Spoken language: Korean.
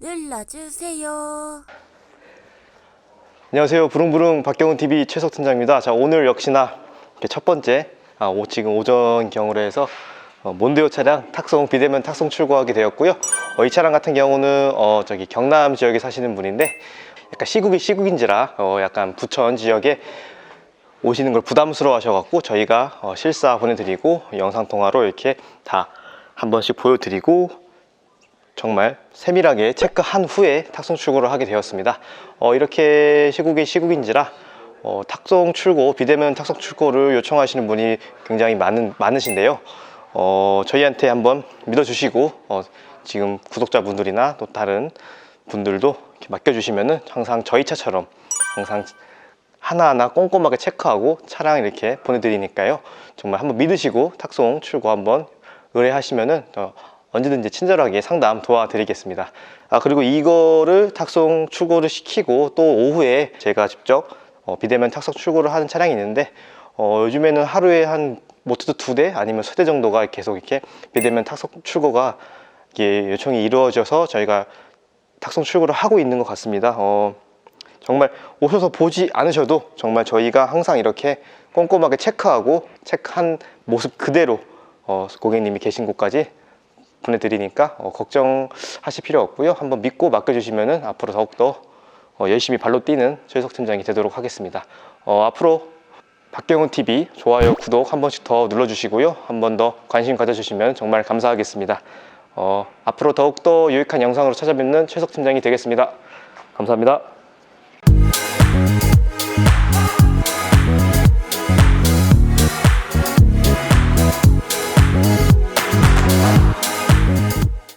눌러주세요. 안녕하세요. 부릉부릉 박경훈 TV 최석 팀장입니다. 자 오늘 역시나 첫 번째 아, 오, 지금 오전 경으로 해서 어, 몬데오 차량 탁송 비대면 탁송 출고하게 되었고요. 어, 이 차량 같은 경우는 어, 저기 경남 지역에 사시는 분인데 약간 시국이 시국인지라 어, 약간 부천 지역에 오시는 걸 부담스러워 하셔갖고 저희가 어, 실사 보내드리고 영상 통화로 이렇게 다 한 번씩 보여드리고 정말 세밀하게 체크한 후에 탁송 출고를 하게 되었습니다. 어, 이렇게 시국이 시국인지라 어, 탁송 출고, 비대면 탁송 출고를 요청하시는 분이 굉장히 많은, 많으신데요. 어, 저희한테 한번 믿어주시고 어, 지금 구독자분들이나 또 다른 분들도 이렇게 맡겨주시면은 항상 저희 차처럼 항상 하나하나 꼼꼼하게 체크하고 차량 이렇게 보내드리니까요. 정말 한번 믿으시고 탁송 출고 한번 의뢰하시면은 어, 언제든지 친절하게 상담 도와드리겠습니다. 아 그리고 이거를 탁송 출고를 시키고 또 오후에 제가 직접 어, 비대면 탁송 출고를 하는 차량이 있는데 어, 요즘에는 하루에 한 모트도 두 대 아니면 세 대 정도가 계속 이렇게 비대면 탁송 출고가 이게 요청이 이루어져서 저희가 탁송 출고를 하고 있는 것 같습니다. 어, 정말 오셔서 보지 않으셔도 정말 저희가 항상 이렇게 꼼꼼하게 체크하고 체크한 모습 그대로 어, 고객님이 계신 곳까지 보내드리니까 어, 걱정하실 필요 없고요. 한번 믿고 맡겨주시면 앞으로 더욱더 어, 열심히 발로 뛰는 최석 팀장이 되도록 하겠습니다. 어, 앞으로 박경훈 TV 좋아요, 구독 한 번씩 더 눌러주시고요. 한 번 더 관심 가져주시면 정말 감사하겠습니다. 어, 앞으로 더욱더 유익한 영상으로 찾아뵙는 최석 팀장이 되겠습니다. 감사합니다.